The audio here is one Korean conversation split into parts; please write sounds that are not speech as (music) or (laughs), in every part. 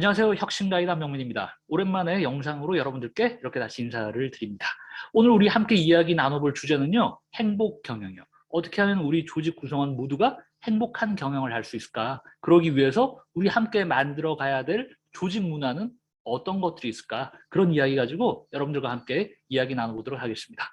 안녕하세요. 혁신가이드 한명민입니다. 오랜만에 영상으로 여러분들께 이렇게 다시 인사를 드립니다. 오늘 우리 함께 이야기 나눠볼 주제는요. 행복 경영이요. 어떻게 하면 우리 조직 구성원 모두가 행복한 경영을 할 수 있을까? 그러기 위해서 우리 함께 만들어 가야 될 조직 문화는 어떤 것들이 있을까? 그런 이야기 가지고 여러분들과 함께 이야기 나눠보도록 하겠습니다.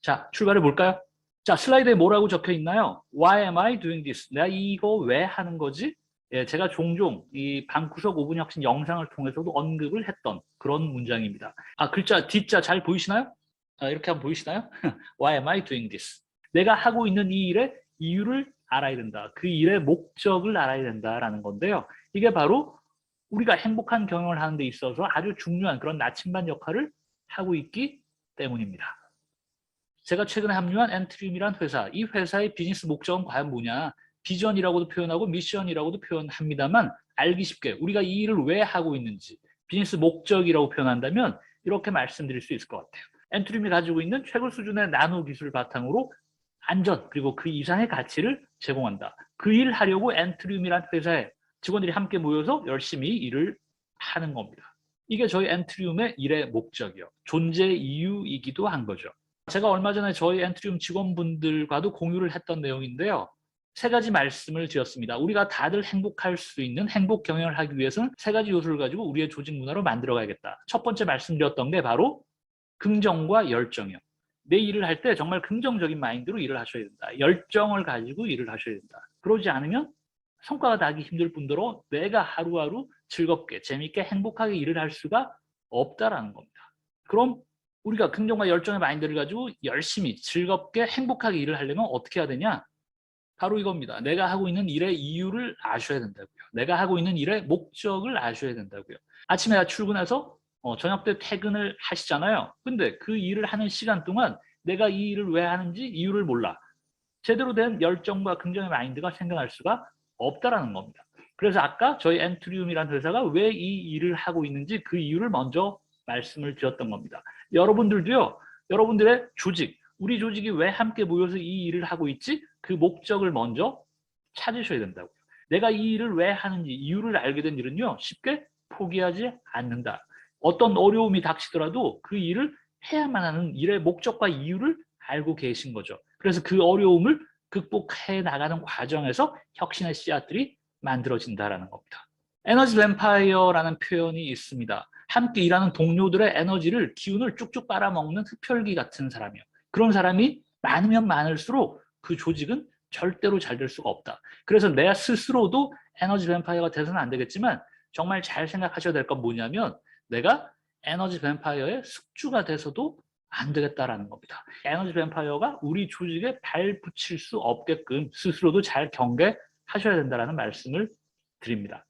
자, 출발해 볼까요? 자, 슬라이드에 뭐라고 적혀 있나요? Why am I doing this? 내가 이거 왜 하는 거지? 예, 제가 종종 이 방구석 5분 혁신 영상을 통해서도 언급을 했던 그런 문장입니다. 아, 글자 뒷자 잘 보이시나요? 아, 이렇게 한번 보이시나요? (laughs) Why am I doing this? 내가 하고 있는 이 일의 이유를 알아야 된다. 그 일의 목적을 알아야 된다라는 건데요. 이게 바로 우리가 행복한 경영을 하는 데 있어서 아주 중요한 그런 나침반 역할을 하고 있기 때문입니다. 제가 최근에 합류한 엔트리움이란 회사, 이 회사의 비즈니스 목적은 과연 뭐냐? 비전이라고도 표현하고 미션이라고도 표현합니다만 알기 쉽게 우리가 이 일을 왜 하고 있는지 비즈니스 목적이라고 표현한다면 이렇게 말씀드릴 수 있을 것 같아요. 엔트림이 가지고 있는 최고 수준의 나노 기술을 바탕으로 안전 그리고 그 이상의 가치를 제공한다. 그 일 하려고 엔트리움이란 회사에 직원들이 함께 모여서 열심히 일을 하는 겁니다. 이게 저희 엔트리움의 일의 목적이요. 존재 이유이기도 한 거죠. 제가 얼마 전에 저희 엔트리움 직원분들과도 공유를 했던 내용인데요. 세 가지 말씀을 드렸습니다. 우리가 다들 행복할 수 있는 행복 경영을 하기 위해서는 세 가지 요소를 가지고 우리의 조직 문화로 만들어 가야겠다. 첫 번째 말씀드렸던 게 바로 긍정과 열정이요. 내 일을 할 때 정말 긍정적인 마인드로 일을 하셔야 된다. 열정을 가지고 일을 하셔야 된다. 그러지 않으면 성과가 나기 힘들 뿐더러 내가 하루하루 즐겁게 재밌게 행복하게 일을 할 수가 없다라는 겁니다. 그럼 우리가 긍정과 열정의 마인드를 가지고 열심히 즐겁게 행복하게 일을 하려면 어떻게 해야 되냐? 바로 이겁니다. 내가 하고 있는 일의 이유를 아셔야 된다고요. 내가 하고 있는 일의 목적을 아셔야 된다고요. 아침에 출근해서 어, 저녁 때 퇴근을 하시잖아요. 근데 그 일을 하는 시간 동안 내가 이 일을 왜 하는지 이유를 몰라. 제대로 된 열정과 긍정의 마인드가 생겨날 수가 없다라는 겁니다. 그래서 아까 저희 엔트리움이라는 회사가 왜 이 일을 하고 있는지 그 이유를 먼저 말씀을 드렸던 겁니다. 여러분들도요. 여러분들의 조직, 우리 조직이 왜 함께 모여서 이 일을 하고 있지? 그 목적을 먼저 찾으셔야 된다고요. 내가 이 일을 왜 하는지 이유를 알게 된 일은요. 쉽게 포기하지 않는다. 어떤 어려움이 닥치더라도 그 일을 해야만 하는 일의 목적과 이유를 알고 계신 거죠. 그래서 그 어려움을 극복해 나가는 과정에서 혁신의 씨앗들이 만들어진다는 겁니다. 에너지 뱀파이어라는 표현이 있습니다. 함께 일하는 동료들의 에너지를 기운을 쭉쭉 빨아먹는 흡혈귀 같은 사람이요. 그런 사람이 많으면 많을수록 그 조직은 절대로 잘 될 수가 없다. 그래서 내 스스로도 에너지 뱀파이어가 돼서는 안 되겠지만 정말 잘 생각하셔야 될 건 뭐냐면 내가 에너지 뱀파이어의 숙주가 돼서도 안 되겠다라는 겁니다. 에너지 뱀파이어가 우리 조직에 발 붙일 수 없게끔 스스로도 잘 경계하셔야 된다는 말씀을 드립니다.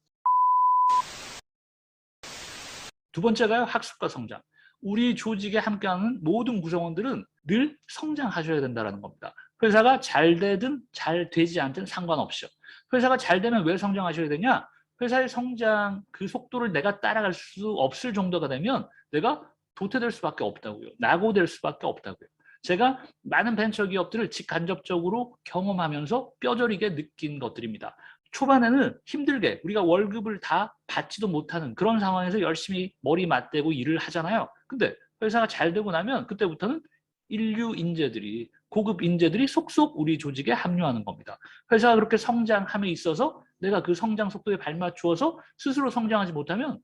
두 번째가요. 학습과 성장. 우리 조직에 함께하는 모든 구성원들은 늘 성장하셔야 된다는 겁니다. 회사가 잘 되든 잘 되지 않든 상관없이요. 회사가 잘 되면 왜 성장하셔야 되냐? 회사의 성장 그 속도를 내가 따라갈 수 없을 정도가 되면 내가 도태될 수밖에 없다고요. 낙오될 수밖에 없다고요. 제가 많은 벤처 기업들을 직간접적으로 경험하면서 뼈저리게 느낀 것들입니다. 초반에는 힘들게 우리가 월급을 다 받지도 못하는 그런 상황에서 열심히 머리 맞대고 일을 하잖아요. 근데 회사가 잘 되고 나면 그때부터는 인류 인재들이 고급 인재들이 속속 우리 조직에 합류하는 겁니다. 회사가 그렇게 성장함에 있어서 내가 그 성장 속도에 발맞추어서 스스로 성장하지 못하면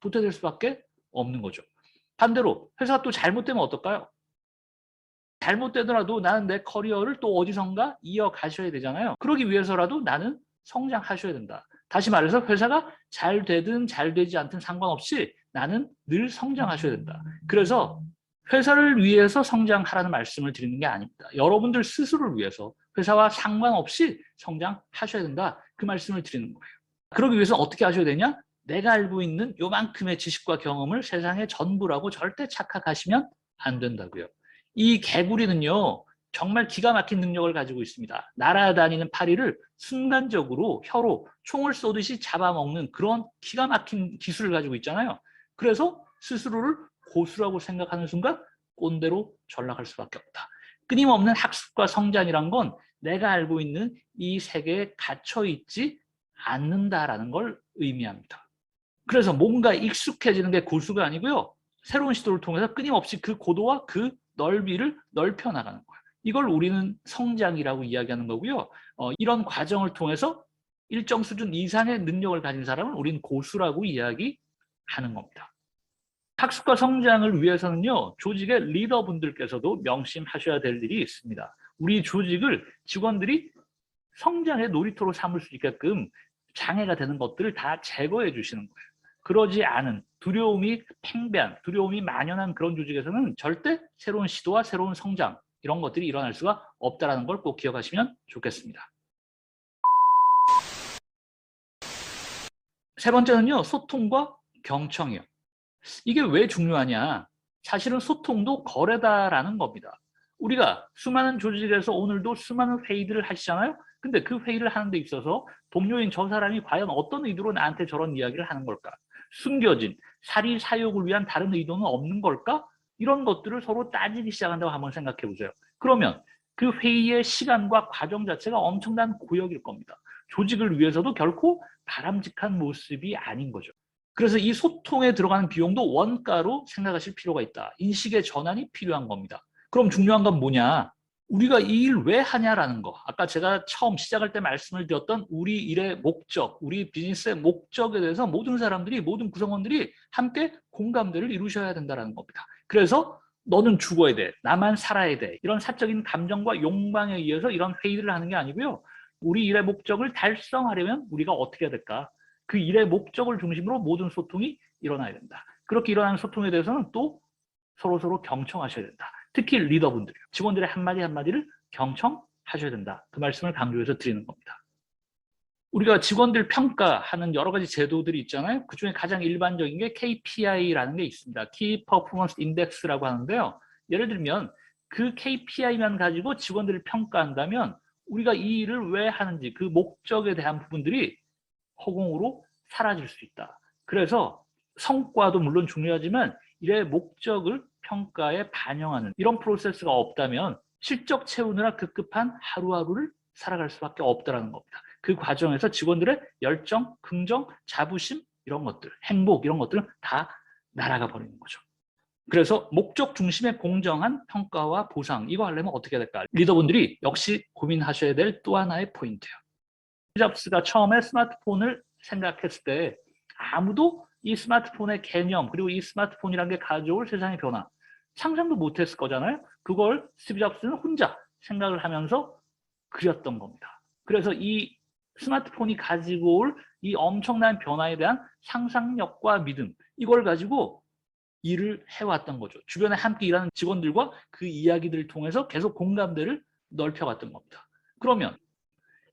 도태될 수밖에 없는 거죠. 반대로 회사가 또 잘못되면 어떨까요? 잘못되더라도 나는 내 커리어를 또 어디선가 이어가셔야 되잖아요. 그러기 위해서라도 나는 성장하셔야 된다. 다시 말해서 회사가 잘 되든 잘 되지 않든 상관없이 나는 늘 성장하셔야 된다. 그래서 회사를 위해서 성장하라는 말씀을 드리는 게 아닙니다. 여러분들 스스로를 위해서 회사와 상관없이 성장하셔야 된다. 그 말씀을 드리는 거예요. 그러기 위해서 어떻게 하셔야 되냐? 내가 알고 있는 요만큼의 지식과 경험을 세상의 전부라고 절대 착각하시면 안 된다고요. 이 개구리는요. 정말 기가 막힌 능력을 가지고 있습니다. 날아다니는 파리를 순간적으로 혀로 총을 쏘듯이 잡아먹는 그런 기가 막힌 기술을 가지고 있잖아요. 그래서 스스로를 고수라고 생각하는 순간 꼰대로 전락할 수밖에 없다. 끊임없는 학습과 성장이란 건 내가 알고 있는 이 세계에 갇혀 있지 않는다라는 걸 의미합니다. 그래서 뭔가 익숙해지는 게 고수가 아니고요. 새로운 시도를 통해서 끊임없이 그 고도와 그 넓이를 넓혀 나가는 거예요. 이걸 우리는 성장이라고 이야기하는 거고요. 어, 이런 과정을 통해서 일정 수준 이상의 능력을 가진 사람은 우리는 고수라고 이야기 하는 겁니다. 학습과 성장을 위해서는요, 조직의 리더분들께서도 명심하셔야 될 일이 있습니다. 우리 조직을 직원들이 성장의 놀이터로 삼을 수 있게끔 장애가 되는 것들을 다 제거해 주시는 거예요. 그러지 않은 두려움이 팽배한, 두려움이 만연한 그런 조직에서는 절대 새로운 시도와 새로운 성장 이런 것들이 일어날 수가 없다는 걸 꼭 기억하시면 좋겠습니다. 세 번째는요, 소통과 경청이요. 이게 왜 중요하냐? 사실은 소통도 거래다라는 겁니다. 우리가 수많은 조직에서 오늘도 수많은 회의들을 하시잖아요. 근데 그 회의를 하는 데 있어서 동료인 저 사람이 과연 어떤 의도로 나한테 저런 이야기를 하는 걸까? 숨겨진 사리 사욕을 위한 다른 의도는 없는 걸까? 이런 것들을 서로 따지기 시작한다고 한번 생각해 보세요. 그러면 그 회의의 시간과 과정 자체가 엄청난 고역일 겁니다. 조직을 위해서도 결코 바람직한 모습이 아닌 거죠. 그래서 이 소통에 들어가는 비용도 원가로 생각하실 필요가 있다. 인식의 전환이 필요한 겁니다. 그럼 중요한 건 뭐냐? 우리가 이 일 왜 하냐라는 거. 아까 제가 처음 시작할 때 말씀을 드렸던 우리 일의 목적, 우리 비즈니스의 목적에 대해서 모든 사람들이, 모든 구성원들이 함께 공감대를 이루셔야 된다는 겁니다. 그래서 너는 죽어야 돼. 나만 살아야 돼. 이런 사적인 감정과 욕망에 의해서 이런 회의를 하는 게 아니고요. 우리 일의 목적을 달성하려면 우리가 어떻게 해야 될까? 그 일의 목적을 중심으로 모든 소통이 일어나야 된다. 그렇게 일어나는 소통에 대해서는 또 서로 서로 경청하셔야 된다. 특히 리더분들이요. 직원들의 한마디 한마디를 경청하셔야 된다. 그 말씀을 강조해서 드리는 겁니다. 우리가 직원들 평가하는 여러 가지 제도들이 있잖아요. 그 중에 가장 일반적인 게 KPI라는 게 있습니다. Key Performance Index라고 하는데요. 예를 들면 그 KPI만 가지고 직원들을 평가한다면 우리가 이 일을 왜 하는지 그 목적에 대한 부분들이 허공으로 사라질 수 있다. 그래서 성과도 물론 중요하지만 일의 목적을 평가에 반영하는 이런 프로세스가 없다면 실적 채우느라 급급한 하루하루를 살아갈 수밖에 없다는 겁니다. 그 과정에서 직원들의 열정, 긍정, 자부심 이런 것들, 행복 이런 것들은 다 날아가 버리는 거죠. 그래서 목적 중심의 공정한 평가와 보상 이거 하려면 어떻게 해야 될까? 리더분들이 역시 고민하셔야 될 또 하나의 포인트예요. 잡스가 처음에 스마트폰을 생각했을 때 아무도 이 스마트폰의 개념 그리고 이 스마트폰이라는 게 가져올 세상의 변화 상상도 못했을 거잖아요. 그걸 스티브 잡스는 혼자 생각을 하면서 그렸던 겁니다. 그래서 이 스마트폰이 가지고 올 이 엄청난 변화에 대한 상상력과 믿음 이걸 가지고 일을 해왔던 거죠. 주변에 함께 일하는 직원들과 그 이야기들을 통해서 계속 공감대를 넓혀갔던 겁니다. 그러면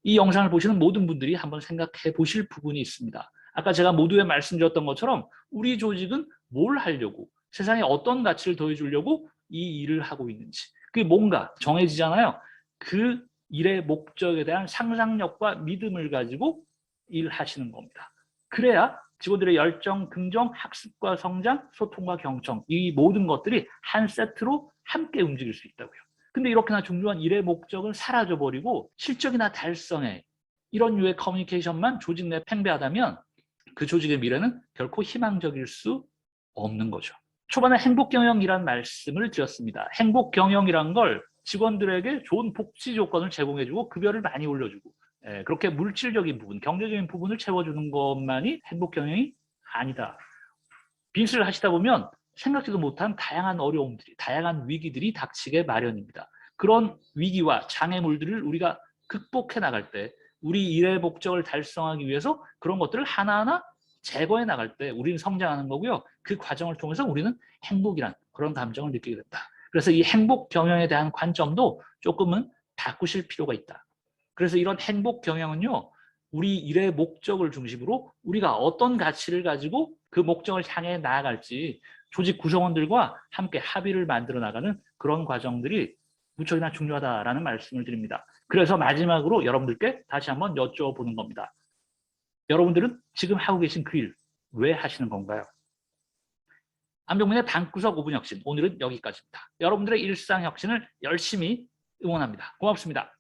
이 영상을 보시는 모든 분들이 한번 생각해 보실 부분이 있습니다. 아까 제가 모두에 말씀드렸던 것처럼 우리 조직은 뭘 하려고 세상에 어떤 가치를 더해주려고 이 일을 하고 있는지 그게 뭔가 정해지잖아요. 그 일의 목적에 대한 상상력과 믿음을 가지고 일하시는 겁니다. 그래야 직원들의 열정, 긍정, 학습과 성장, 소통과 경청 이 모든 것들이 한 세트로 함께 움직일 수 있다고요. 근데 이렇게나 중요한 일의 목적은 사라져버리고 실적이나 달성에 이런 류의 커뮤니케이션만 조직 내 팽배하다면 그 조직의 미래는 결코 희망적일 수 없는 거죠. 초반에 행복경영이라는 말씀을 드렸습니다. 행복경영이란 걸 직원들에게 좋은 복지 조건을 제공해주고 급여를 많이 올려주고 예, 그렇게 물질적인 부분, 경제적인 부분을 채워주는 것만이 행복경영이 아니다. 빚을 하시다 보면 생각지도 못한 다양한 어려움들이, 다양한 위기들이 닥치게 마련입니다. 그런 위기와 장애물들을 우리가 극복해 나갈 때 우리 일의 목적을 달성하기 위해서 그런 것들을 하나하나 제거해 나갈 때 우리는 성장하는 거고요. 그 과정을 통해서 우리는 행복이란 그런 감정을 느끼게 된다. 그래서 이 행복 경영에 대한 관점도 조금은 바꾸실 필요가 있다. 그래서 이런 행복 경영은요. 우리 일의 목적을 중심으로 우리가 어떤 가치를 가지고 그 목적을 향해 나아갈지 조직 구성원들과 함께 합의를 만들어 나가는 그런 과정들이 무척이나 중요하다라는 말씀을 드립니다. 그래서 마지막으로 여러분들께 다시 한번 여쭤보는 겁니다. 여러분들은 지금 하고 계신 그 일 왜 하시는 건가요? 안병문의 방구석 5분 혁신 오늘은 여기까지입니다. 여러분들의 일상 혁신을 열심히 응원합니다. 고맙습니다.